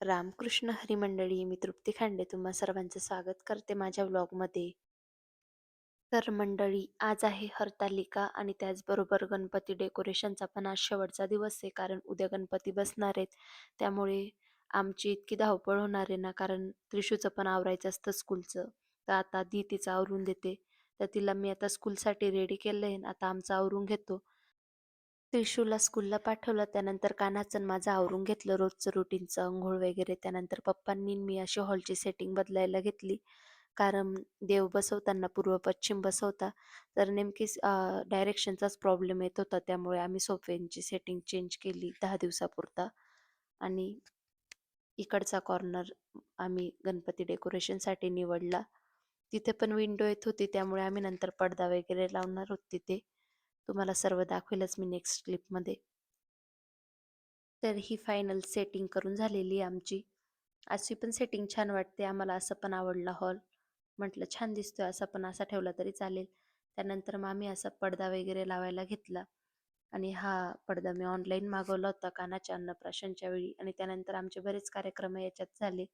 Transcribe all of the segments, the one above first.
रामकृष्ण हरी मंडळी मी तृप्ती खांडे तुम्हा सर्वांचं स्वागत करते माझ्या व्लॉगमध्ये तर मंडळी आज आहे हरतालिका आणि त्याचबरोबर गणपती डेकोरेशनचा पण आज शेवटचा दिवस आहे कारण उद्या गणपती बसणार आहेत. त्यामुळे आमची इतकी धावपळ होणार आहे ना कारण त्रिशूचं पण आवरायचं असतं स्कूलचं. तर आता दी तिचं आवरून देते. तर तिला मी आता स्कूलसाठी रेडी केलं आहे आता आमचं आवरून घेतो. त्रिशूला स्कूलला पाठवलं. त्यानंतर कानाचं माझं आवरून घेतलं रोजचं रुटीनचं अंघोळ वगैरे. त्यानंतर पप्पांनी मी अशी हॉलची सेटिंग बदलायला घेतली. कारण देव बसवताना पूर्व पश्चिम बसवता. तर नेमकी डायरेक्शनचाच प्रॉब्लेम येत होता. त्यामुळे आम्ही सोफ्यांची सेटिंग चेंज केली दहा दिवसापुरता. आणि इकडचा कॉर्नर आम्ही गणपती डेकोरेशनसाठी निवडला. तिथे पण विंडो येत होती. त्यामुळे आम्ही नंतर पडदा वगैरे लावणार होत तिथे. तुम्हाला सर्व दाखवेलच मी नेक्स्ट क्लिपमध्ये तर ही फायनल सेटिंग करून झालेली आहे आमची. अशी पण सेटिंग छान वाटते आम्हाला असं पण आवडला हॉल म्हटलं छान दिसतोय असा पण असा ठेवला तरी चालेल. त्यानंतर मग आम्ही असा पडदा वगैरे लावायला घेतला. आणि हा पडदा मी ऑनलाईन मागवला होता कानाच्या अन्नप्राशनच्या वेळी. आणि त्यानंतर आमचे बरेच कार्यक्रम याच्यात झाले.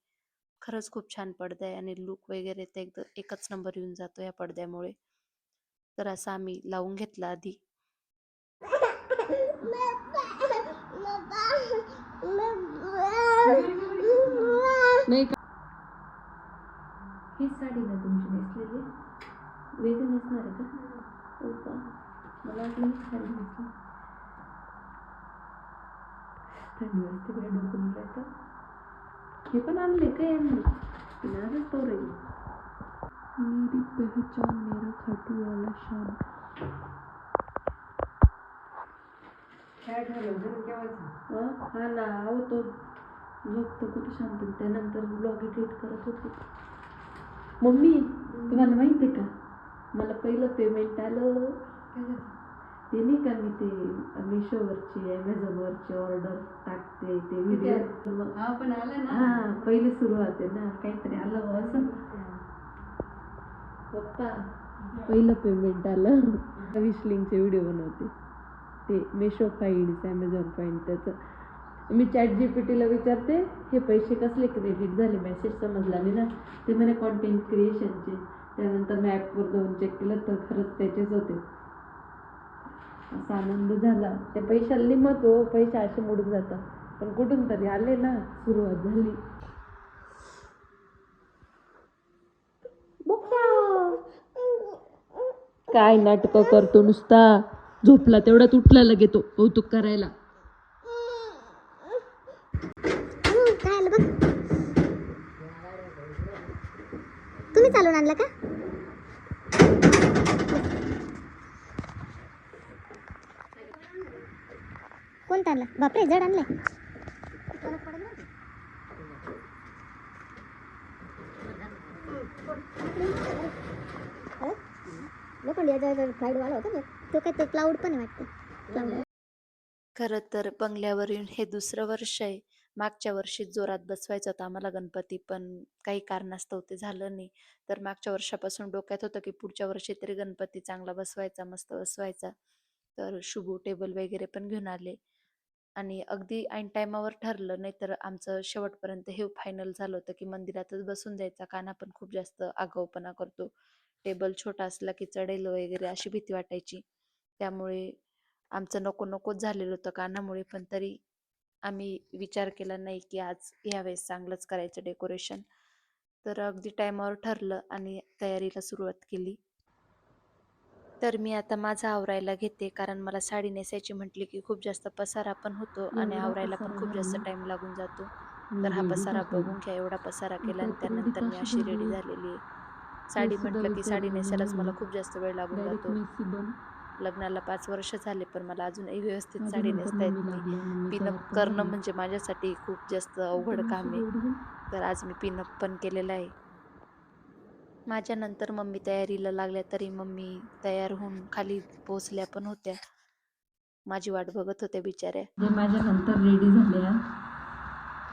खरंच खूप छान पडदा आहे आणि लुक वगैरे ते एकदम एकच नंबर येऊन जातो या पडद्यामुळे. तर असं आम्ही लावून घेतला आधी. ही हीच साडी ना तुमची नेसलेली. वेगळी नेसणार आहे का? हो का मला वाटलं साडी नेसली. थंडी वाजते डोकं मुलायचं हे पण आणले काय आणले तिने तो राहील मेरी पहचान मेरा खाटू वाला शान हं? हा ना अहो तो झोपतो कुठे शांत त्यानंतर ब्लॉग एडिट करत होते. मम्मी तुम्हाला माहिती आहे का? मला पहिलं पेमेंट आलं. ते नाही का मी ते मिशोवरची ॲमेझॉनवरची ऑर्डर टाकते ते व्हिडिओ हा पण आलं ना. हा पहिली सुरुवात आहे ना काहीतरी आलं असं. पप्पा पहिलं पेमेंट आलं. वीस लिंकचे व्हिडिओ बनवते. ते मेशो फाईड्स ॲमेझॉन फाईड त्याचं. मी चॅट जी पी टीला विचारते हे पैसे कसले क्रेडिट झाले? मेसेज समजला नाही ना. ते म्हणे कॉन्टेंट क्रिएशनचे त्यानंतर मी ॲपवर जाऊन चेक केलं तर खरंच त्याचेच होते. असा आनंद झाला. ते पैशाला निमत हो पैसे असे मोडून जातात. पण कुठून तरी आले ना सुरुवात झाली. काय नाटक करतो नुसता? झोपला तेवढ्यात उठला लगे तो कौतुक करायला. काय आलं तुम्ही चालून आणलं का? कोणता आणला? बापरे जड आणलाय. पण याच्या फ्लाईट वाला होता तो काय ते क्लाउड पण वाटतं. क्लाउड खरं तर बंगल्यावर येऊन हे दुसरं वर्ष आहे. मागच्या वर्षी जोरात बसवायचं होतं आम्हाला गणपती पण काही कारणास्तव ते झालं नाही. तर मागच्या वर्षापासून डोक्यात होतं की पुढच्या वर्षी तरी गणपती चांगला बसवायचा मस्त बसवायचा. तर शुभू टेबल वगैरे पण घेऊन आले. आणि अगदी ऐन टायमावर ठरलं नाही तर आमचं शेवटपर्यंत हे फायनल झालं होतं की मंदिरातच बसून जायचा. काना पण खूप जास्त आगाऊपणा करतो. टेबल छोटा असला की चढेल वगैरे अशी भीती वाटायची त्यामुळे आमचं नको नकोच झालेलं होतं कानामुळे पण तरी आम्ही विचार केला नाही की आज ह्यावेळेस चांगलंच करायचं डेकोरेशन तर अगदी टायमावर ठरलं आणि तयारीला सुरुवात केली तर मी आता माझा आवरायला घेते कारण मला साडी नेसायची म्हटली की खूप जास्त पसारा पण होतो आणि आवरायला पण खूप जास्त. टाइम लागून जातो तर हा पसारा. बघून घ्या एवढा पसारा केला आणि त्यानंतर मी अशी रेडी झाली? झालेली आहे साडी म्हटलं की साडी नेसायलाच मला. खूप जास्त वेळ लागून जातो. लग्नाला पाच वर्ष झाले पण मला अजूनही व्यवस्थित साडी नेसता येत नाही. पिनअप करणं. म्हणजे माझ्यासाठी खूप जास्त अवघड काम आहे. तर आज मी पिनअप पण केलेलं आहे. माझ्या नंतर मम्मी तयारीला लागल्या तरी मम्मी तयार होऊन खाली पोहोचल्या पण होत्या. माझी वाट बघत होत्या बिचाऱ्या. जे माझ्या नंतर रेडी झाल्या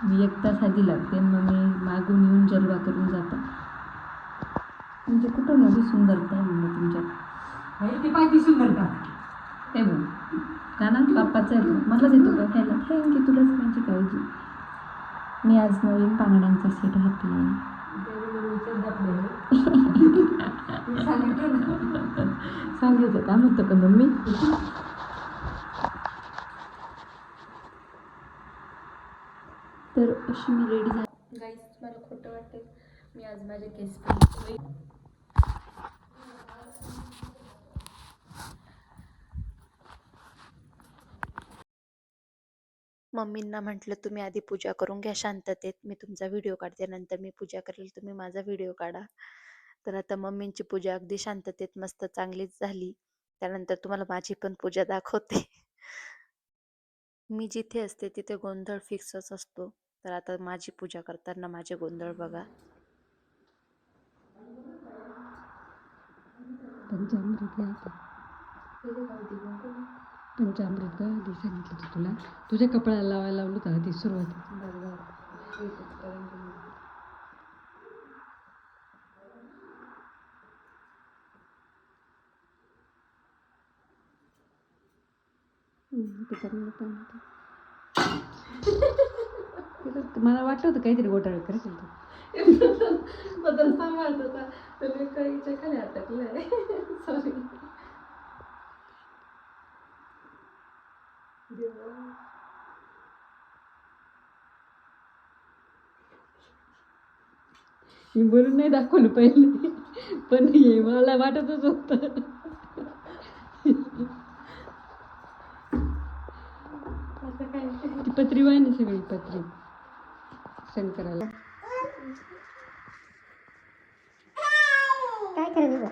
मी एक तास आधी लागते मग मी मागून येऊन जलवा करून जातात. म्हणजे कुठं एवढी सुंदरता आहे म्हणलं तुमच्यात? ती पाहिजे सुंदरता हे बघ कानात बाप्पाचा आहे तो मला देतो का? खायला थँक्यू तुलाच माझी काळजी मी आज नवीन बांगड्यांचा सेट घेतली सांगायचं का म्हणतं का मम्मी? तर अशी मी रेडी झाली. गाईस मला खोटं वाटेल मी आज माझे केस मम्मींना म्हटलं तुम्ही आधी पूजा करून घ्या शांततेत. मी तुमचा व्हिडिओ काढते. नंतर मी पूजा करेल. तुम्ही माझा व्हिडिओ काढा. तर आता मम्मींची पूजा अगदी शांततेत मस्त चांगलीच झाली. त्यानंतर तुम्हाला माझी पण पूजा दाखवते. मी जिथे असते तिथे गोंधळ फिक्सच असतो. तर आता माझी पूजा करताना माझे गोंधळ बघा. पंचामृत अमृत ग सांगितलं होतं तुला. तुझ्या कपड्याला लावायला लावलं होतं ती सुरुवात. मला वाटलं होतं काहीतरी घोटाळा करशील तू. बदल सांभाळत होता. तर मी काही खाली अटकलंय सॉरी मी बोलून नाही दाखवलं पहिले पण हे मला वाटतच होतं. ती पत्री वाहिनी सगळी पत्री शंकराला. काय करायचं नम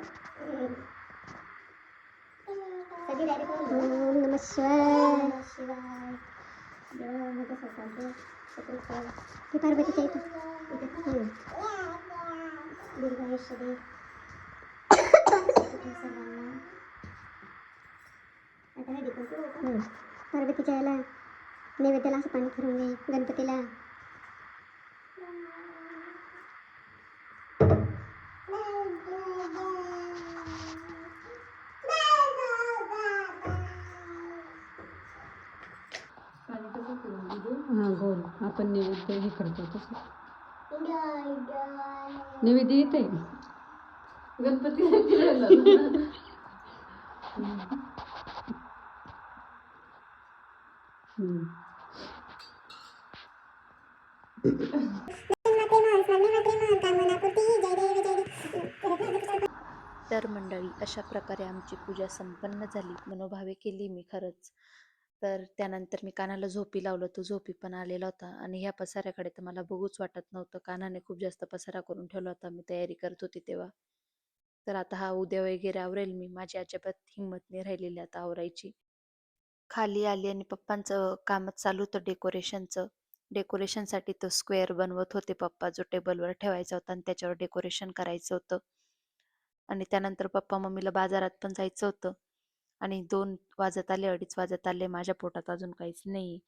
शिवाय. हे पार्वतीच्या इथं. इथं दीर्घायुष्य दे सर्वांना आता हळदी कुंकू. पार्वतीच्या याला नैवेद्याला असं पाणी फिरून दे गणपतीला पाणी कसं पिऊन दिलं हा गोल आपण नैवेद्य हे करतो तसं निवेदी येते गणपती तर मंडळी अशा प्रकारे आमची पूजा संपन्न झाली. मनोभावे केली मी खरंच. तर त्यानंतर मी कानाला झोपी लावलं तो झोपी पण आलेला होता आणि ह्या पसाऱ्याकडे तर मला बघूच वाटत नव्हतं. कानाने खूप जास्त पसारा करून ठेवला होता मी तयारी करत होती तेव्हा. तर आता हा उद्या वगैरे आवरेल मी माझी अजिबात हिंमत नाही राहिलेली आता आवरायची. खाली आली आणि पप्पांचं कामच चालू होतं डेकोरेशनचं. डेकोरेशनसाठी तो स्क्वेअर बनवत होते पप्पा जो टेबलवर ठेवायचा होता आणि त्याच्यावर डेकोरेशन करायचं होतं. आणि त्यानंतर पप्पा मम्मीला बाजारात पण जायचं होतं. आणि दोन वाजत आले अडीच वाजत आले माझ्या पोटात अजून काहीच नाही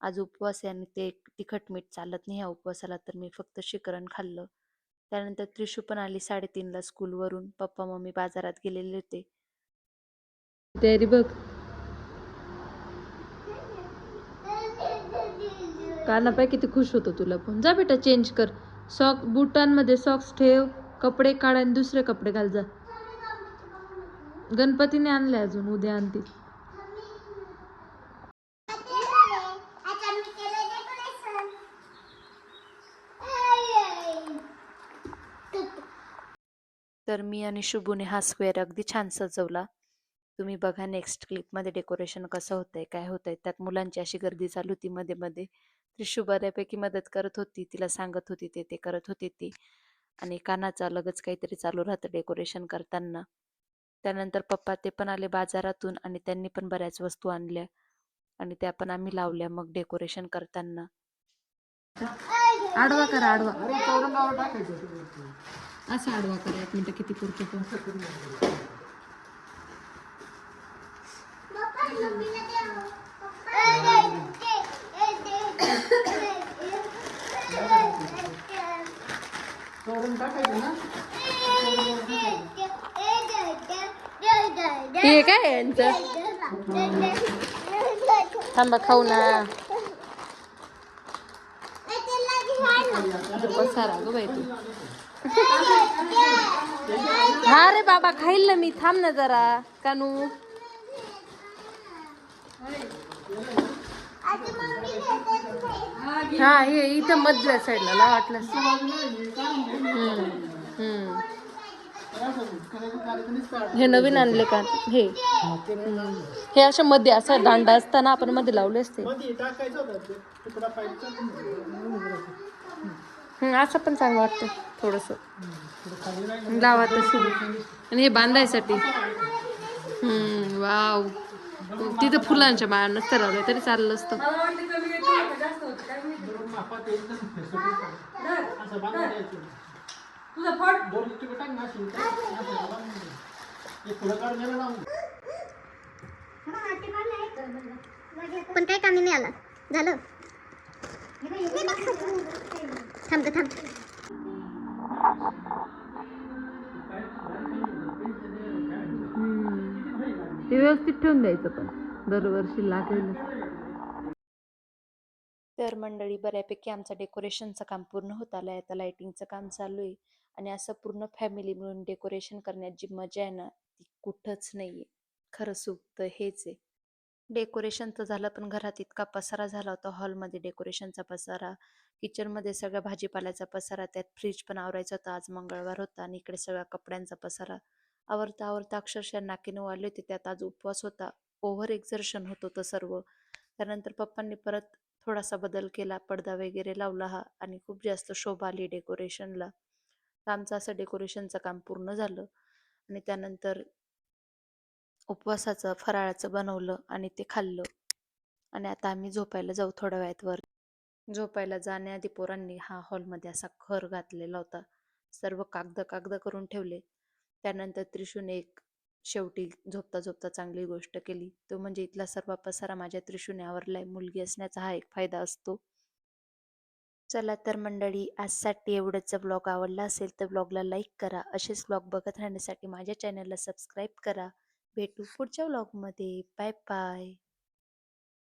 आज उपवास आहे आणि ते तिखट मीठ चालत नाही ह्या उपवासाला तर मी फक्त शिकरण खाल्लं. त्यानंतर त्रिशू पण आली साडेतीनला स्कूलवरून पप्पा मम्मी बाजारात गेलेले होते. तयारी बघ. काना पाय किती खुश होतो तुला पण. जा बेटा चेंज कर. सॉक बुटांमध्ये सॉक्स ठेव कपडे काढ आणि दुसरे कपडे घाल जा. गणपतीने आणले अजून उद्या आणतील तर मी आणि शुभूने हा स्क्वेअर अगदी छान सजवला. तुम्ही बघा नेक्स्ट क्लिपमध्ये डेकोरेशन कसं होतंय काय होतंय. त्यात मुलांची अशी गर्दी चालू होती मध्ये मध्ये. त्रिशू बऱ्यापैकी मदत करत होती तिला सांगत होती ते ते करत होती ती. आणि कानाचं अलगच काहीतरी चालू राहतं डेकोरेशन करताना. त्यानंतर पप्पा ते पण आले बाजारातून आणि त्यांनी पण बऱ्याच वस्तू आणल्या. आणि त्या पण आम्ही लावल्या मग डेकोरेशन करताना. आडवा करा आडवा. असा आडवा करा. एक मिनिट किती पुरतो तो हे काय यांचं? थांबा खाऊ ना. पसारा ग बाई तू. हा रे बाबा खाईल ना मी. थांब ना जरा कानू. हा हे इथं मधल्या साईडला ला वाटलं. हे नवीन आणले का? हे. हे अशा मध्ये असं दांडा असताना आपण मध्ये लावले असते. असं पण चांगलं वाटतं थोडस. लावा तशी आणि हे बांधायसाठी. हम्म वाव. तिथं फुलांच्या माया नसतं लावलं तरी चाललं असतं. पण काही कामी नाही आला. झालं. थांबतो थांब ते व्यवस्थित ठेवून द्यायचं पण. दरवर्षी लागेल तर मंडळी बऱ्यापैकी आमचं डेकोरेशनचं काम पूर्ण होत आलंय. आता लाइटिंगचं काम चालू आहे. आणि असं पूर्ण फॅमिली मिळून डेकोरेशन करण्यात जी मजा आहे ना ती कुठंच नाहीये. खरं सुख तर हेच आहे. डेकोरेशन तर झालं पण घरात इतका पसारा झाला होता हॉलमध्ये डेकोरेशनचा पसारा किचनमध्ये सगळ्या भाजीपाल्याचा पसारा त्यात फ्रीज पण आवरायचा होता आज मंगळवार होता आणि इकडे सगळ्या कपड्यांचा पसारा. आवरता आवरता अक्षरशः नाकीनं वाढले होते त्यात आज उपवास होता. ओव्हर एक्झर्शन होत होतं सर्व. त्यानंतर पप्पांनी परत थोडासा बदल केला पडदा वगैरे लावला हा आणि खूप जास्त शोभा आली डेकोरेशनला. आमचं असं डेकोरेशनचं काम पूर्ण झालं आणि त्यानंतर उपवासाचं फराळाचं बनवलं आणि ते खाल्लं. आणि आता आम्ही झोपायला जाऊ थोड्या वेळात वर झोपायला जाण्याआधी पोरांनी हा हॉलमध्ये असा खर घातलेला होता. सर्व कागद कागद करून ठेवले. त्यानंतर त्रिशूने एक शेवटी झोपता झोपता चांगली गोष्ट केली. तो म्हणजे इथला सर्व पसारा माझ्या त्रिशूने आवरलाय. मुलगी असण्याचा हा एक फायदा असतो. चला तर मंडळी आजसाठी एवढंच. ब्लॉग आवडला असेल तर ब्लॉगला लाईक करा. असेच ब्लॉग बघत राहण्यासाठी माझ्या चॅनलला सबस्क्राईब करा. भेटू पुढच्या ब्लॉगमध्ये. Bye bye.